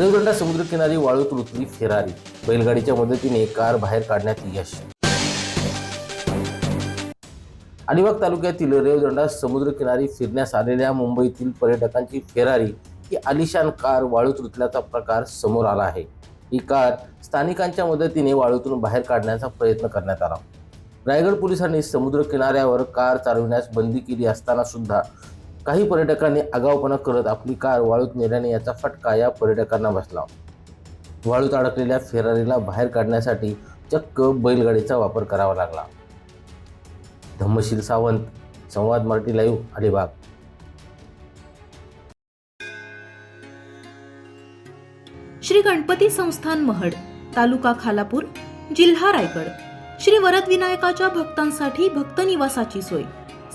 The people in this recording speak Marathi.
रेवदंडा समुद्रकिनारी वाळूत रुतली फेरारी. बैलगाडीच्या मदतीने कार बाहेर काढण्यात यश. अलिबाग तालुक्यातील रेवदंडा समुद्रकिनारी फिरण्यास आलेल्या मुंबईतील पर्यटकांची फेरारी ही आलिशान कार वाळूत रुतल्याचा प्रकार समोर आला आहे. ही कार स्थानिकांच्या मदतीने वाळूतून बाहेर काढण्याचा प्रयत्न करण्यात आला. रायगड पोलिसांनी समुद्र किनाऱ्यावर कार चालविण्यास बंदी केली असताना सुद्धा काही पर्यटकांनी आगाऊपणा करत आपली कार वाळूत नेल्याने याचा फटका या पर्यटकांना बसला. वाळूत अडकलेल्या फेरारीला बाहेर काढण्यासाठी चक्क बैलगाडीचा वापर करावा लागला. धम्मशील सावंत संवाद मराठी लाईव्ह अलिबाग. श्री गणपती संस्थान महड तालुका खालापूर जिल्हा रायगड. श्री वरदविनायकाच्या भक्तांसाठी भक्त निवासाची सोय.